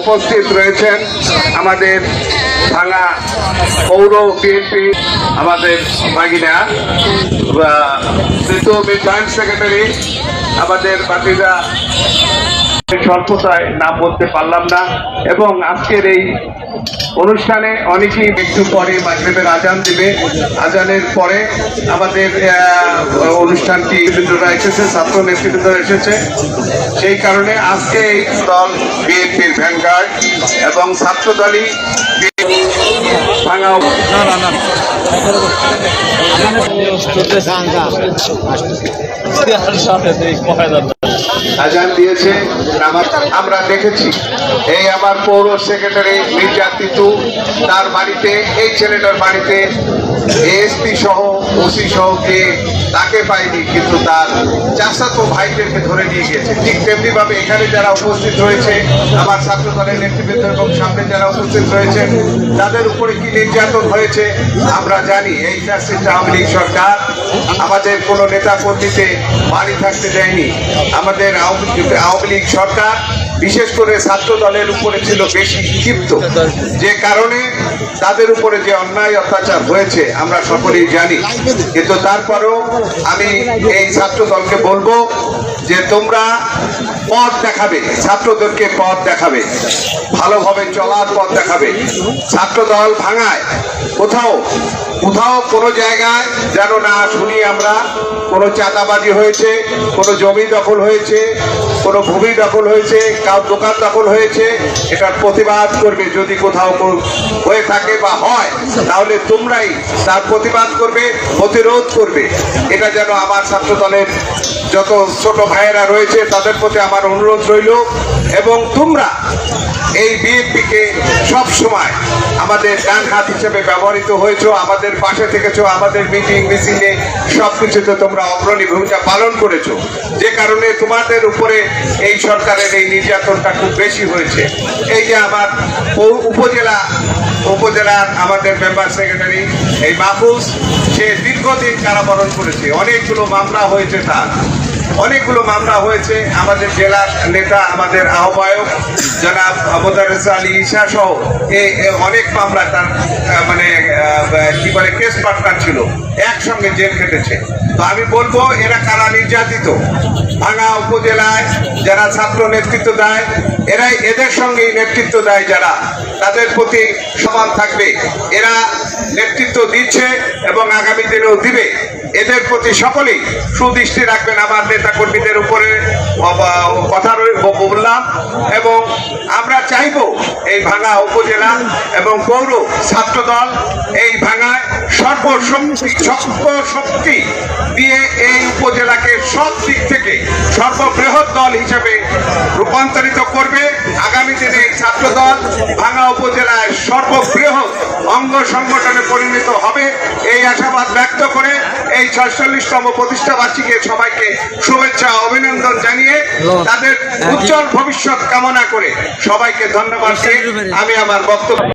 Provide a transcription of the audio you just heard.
উপস্থিত রয়েছেন আমাদের ভাঙা পৌর বিএনপি আমাদের ভাগিনা জয়েন্ট সেক্রেটারি আমাদের বাতিদা স্বল্পতায় না বলতে পারলাম না। এবং আজকের এই অনুষ্ঠানে অনেকেই একটু পরে মাগরেবের আজান দিবে। আজানের পরে আমাদের অনুষ্ঠানটি নেতৃবৃন্দরা এসেছে, ছাত্র নেতৃবৃন্দ এসেছে। সেই কারণে আজকে এই দল বিএনপির ভ্যানগার্ড এবং ছাত্র দলই ভাঙা আজান দিয়েছে, আমরা দেখেছি। এই আমার পৌর সেক্রেটারি মির্জা তিতু, তার বাড়িতে, এই ছেলেটার বাড়িতে এসপি সহ ওসি সহ কে তাকে পাইনি কিন্তু তার চাষাতো ভাইদেরকে ধরে নিয়ে গিয়েছে। ঠিক তেমনি ভাবে এখানে যারা উপস্থিত রয়েছে, আমার ছাত্র দলের নেতৃবৃন্দ এবং সামনে যারা উপস্থিত রয়েছেন, তাদের উপরে কি নির্যাতন হয়েছে, আমরা জানি। এই ফ্যাসিস্ট আওয়ামী লীগ সরকার আমাদের কোনো নেতা কর্মীতে বাড়ি থাকতে দেয়নি। আমাদের আওয়ামী লীগ সরকার, বিশেষ করে ছাত্র দলের উপরে ছিল বেশি ক্ষিপ্ত। যে কারণে তাদের উপরে যে অন্যায় অত্যাচার হয়েছে, আমরা সকলেই জানি। কিন্তু তারপরেও আমি এই ছাত্র দলকে বলব যে তোমরা পথ দেখাবে, ছাত্রদেরকে পথ দেখাবে, ভালোভাবে চলার পথ দেখাবে। ছাত্র দল ভাঙায়, কোথাও কোথাও কোনো জায়গায় যেন না শুনি আমরা, কোনো চাঁদাবাজি হয়েছে, কোনো জমি দখল হয়েছে, কোনো ভূমি দখল হয়েছে কাউ দোকান দখল হয়েছে, এটার প্রতিবাদ করবে যদি কোথাও হয়ে থাকে বা হয়, তাহলে তোমরাই তার প্রতিবাদ করবে, প্রতিরোধ করবে। এটা যেন আমার ছাত্রদলের যত ছোট ভাইয়েরা রয়েছে, তাদের প্রতি আমার অনুরোধ রইল। এবং তোমরা এই বিএনপিকে সব সময় আমাদের ডান হাত হিসেবে ব্যবহৃত হয়েছ, আমাদের পাশে থেকেছো, আমাদের মিটিং, মিছিলে সব কিছুতে তোমরা অগ্রণী ভূমিকা পালন করেছ। যে কারণে তোমাদের উপরে এই সরকারের এই নির্যাতনটা খুব বেশি হয়েছে। এই যে আমার উপজেলা, উপজেলার আমাদের মেম্বার সেক্রেটারি, এই মাহফুজ, সে দীর্ঘদিন কারাবরণ করেছে। অনেকগুলো মামলা হয়েছে তার। অনেকগুলো মামলা হয়েছে। আমাদের জেলার নেতা, আমাদের আহ্বায়ক জনাব মোদারেস আলী ঈশা সহ অনেক মামলা তার মানে কি বলে, কেস পার্টনার ছিল। একসঙ্গে জেল খেটেছে। তো আমি বলব, এরা কারা নির্যাতিত? ভাঙা উপজেলায় যারা ছাত্র নেতৃত্ব দেয়, এরাই এদের সঙ্গেই নেতৃত্ব দেয় যারা। তাদের প্রতি সমান থাকবে। এরা নেতৃত্ব দিচ্ছে এবং আগামী দিনেও দিবে। এদের প্রতি সকলেই সুদৃষ্টি রাখবেন। আমার নেতা কর্মীদের উপরে কথা বললাম এবং আমরা চাইব এই ভাঙা উপজেলা এবং পৌর ছাত্র দল এই ভাঙায় সর্বশক্তি শক্তি দিয়ে এই উপজেলাকে সব দিক থেকে সর্ববৃহৎ দল হিসেবে রূপান্তরিত করবে। আগামী দিনে এই ছাত্র দল ভাঙা উপজেলায় সর্ববৃহৎ অঙ্গ সংগঠনে পরিণত হবে। এই আশাবাদ ব্যক্ত করে এই ছয়চল্লিশতম প্রতিষ্ঠা বার্ষিকে সবাইকে শুভেচ্ছা অভিনন্দন জানিয়ে তাদের উজ্জ্বল ভবিষ্যৎ কামনা করে সবাইকে ধন্যবাদ। আমি আমার বক্তব্য